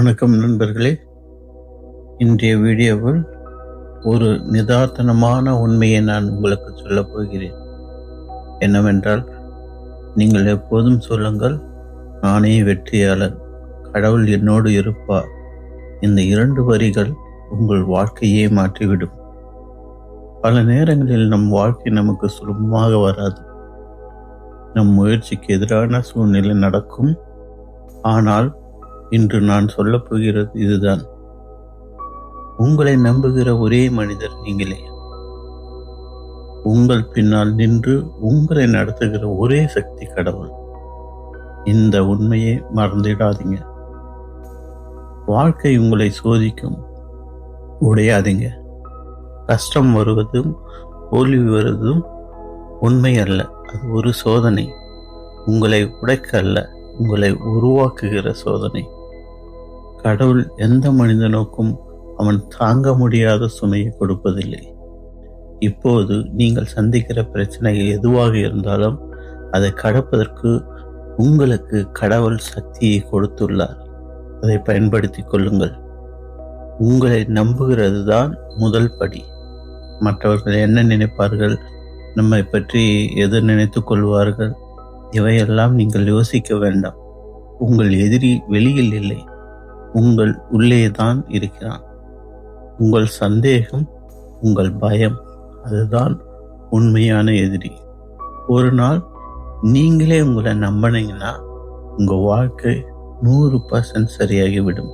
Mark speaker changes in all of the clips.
Speaker 1: வணக்கம் நண்பர்களே. இன்றைய வீடியோவில் ஒரு நிதார்த்தனமான உண்மையை நான் உங்களுக்கு சொல்லப் போகிறேன். என்னவென்றால் நீங்கள் எப்போதும் சொல்லுங்கள் நானே வெற்றியாளர் கடவுள் என்னோடு இருப்பார். இந்த இரண்டு வரிகள் உங்கள் வாழ்க்கையே மாற்றிவிடும். பல நேரங்களில் நம் வாழ்க்கை நமக்கு சுலபமாக வராது. நம் முயற்சிக்கு எதிரான சூழ்நிலை நடக்கும். ஆனால் இன்று நான் சொல்லப்போகிறது இதுதான். உங்களை நம்புகிற ஒரே மனிதர் நீங்களே. உங்கள் பின்னால் நின்று உங்களை நடத்துகிற ஒரே சக்தி கடவுள். இந்த உண்மையை மறந்துடாதீங்க வாழ்க்கை உங்களை சோதிக்கும். உடையாதீங்க. கஷ்டம் வருவதும் தோல்வி வருவதும் உண்மை அல்ல. அது ஒரு சோதனை. உங்களை உடைக்க அல்ல. உங்களை உருவாக்குகிற சோதனை. கடவுள் எந்த மனிதனுக்கும் அவன் தாங்க முடியாத சுமையை கொடுப்பதில்லை. இப்போது நீங்கள் சந்திக்கிற பிரச்சனை எதுவாக இருந்தாலும் அதை கடப்பதற்கு உங்களுக்கு கடவுள் சக்தியை கொடுத்துள்ளார். அதை பயன்படுத்திக் கொள்ளுங்கள். உங்களை நம்புகிறது தான் முதல் படி. மற்றவர்கள் என்ன நினைப்பார்கள்? நம்மை பற்றி எது நினைத்து கொள்வார்கள்? இவையெல்லாம் நீங்கள் யோசிக்க வேண்டாம். உங்கள் எதிரி வெளியில் இல்லை. உங்கள் உள்ளே தான் இருக்கிறான். உங்கள் சந்தேகம் உங்கள் பயம் அதுதான் உண்மையான எதிரி. ஒரு நாள் நீங்களே உங்களை நம்பினீங்கன்னா உங்கள் வாழ்க்கை நூறு பர்சன்ட் சரியாகிவிடும்.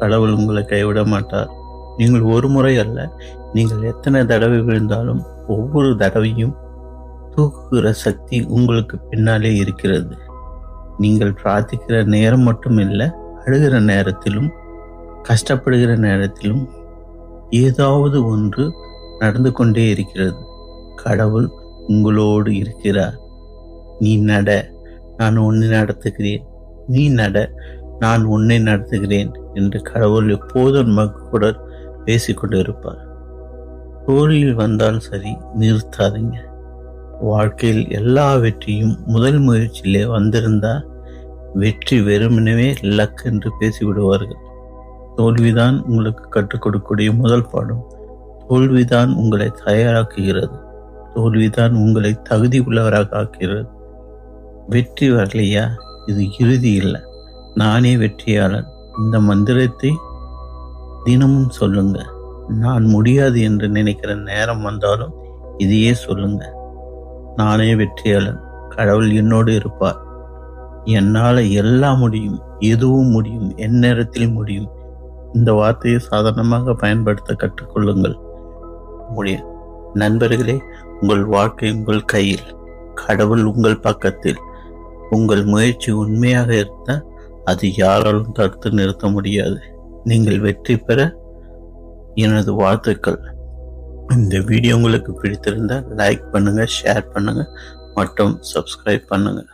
Speaker 1: கடவுள் உங்களை கைவிட மாட்டார். நீங்கள் ஒரு முறை அல்ல நீங்கள் எத்தனை தடவை விழுந்தாலும் ஒவ்வொரு தடவையும் தூக்குகிற சக்தி உங்களுக்கு பின்னாலே இருக்கிறது. நீங்கள் பிரார்த்திக்கிற நேரம் மட்டும் இல்லை அழுகிற நேரத்திலும் கஷ்டப்படுகிற நேரத்திலும் ஏதாவது ஒன்று நடந்து கொண்டே இருக்கிறது. கடவுள் உங்களோடு இருக்கிறார். நீ நட நான் உன்னை நடத்துகிறேன். நீ நட நான் உன்னை நடத்துகிறேன் என்று கடவுள் எப்போதும் மக்களுடன் பேசிக்கொண்டு இருப்பார் வந்தால் சரி நிறுத்தாதீங்க. வாழ்க்கையில் எல்லா வெற்றியும் முதல் முயற்சியிலே வந்திருந்தால் வெற்றி வெறுமனவே லக் என்று பேசிவிடுவார்கள். தோல்விதான் உங்களுக்கு கற்றுக் கொடுக்கக்கூடிய முதல் பாடம். தோல்விதான் உங்களை தயாராக்குகிறது. தோல்விதான் உங்களை தகுதி உள்ளவராக ஆக்குகிறது. வெற்றி வரலையா? இது இறுதி இல்லை. நானே வெற்றியாளன். இந்த மந்திரத்தை தினமும் சொல்லுங்க. நான் முடியாது என்று நினைக்கிற நேரம் வந்தாலும் இதையே சொல்லுங்க. நானே வெற்றியாளன். கடவுள் என்னோடு இருப்பார். என்னால் எல்லாம் முடியும் எதுவும் முடியும் எந்நேரத்தில் முடியும். இந்த வார்த்தையை சாதாரணமாக பயன்படுத்த கற்றுக்கொள்ளுங்கள். முடியும் நண்பர்களே உங்கள் வாழ்க்கை உங்கள் கையில் கடவுள் உங்கள் பக்கத்தில். உங்கள் முயற்சி உண்மையாக இருந்தால் அது யாராலும் தடுத்து நிறுத்த முடியாது. நீங்கள் வெற்றி பெற எனது வாழ்த்துக்கள். இந்த வீடியோ உங்களுக்கு பிடித்திருந்தால் லைக் பண்ணுங்கள் ஷேர் பண்ணுங்கள் மற்றும் சப்ஸ்கிரைப் பண்ணுங்கள்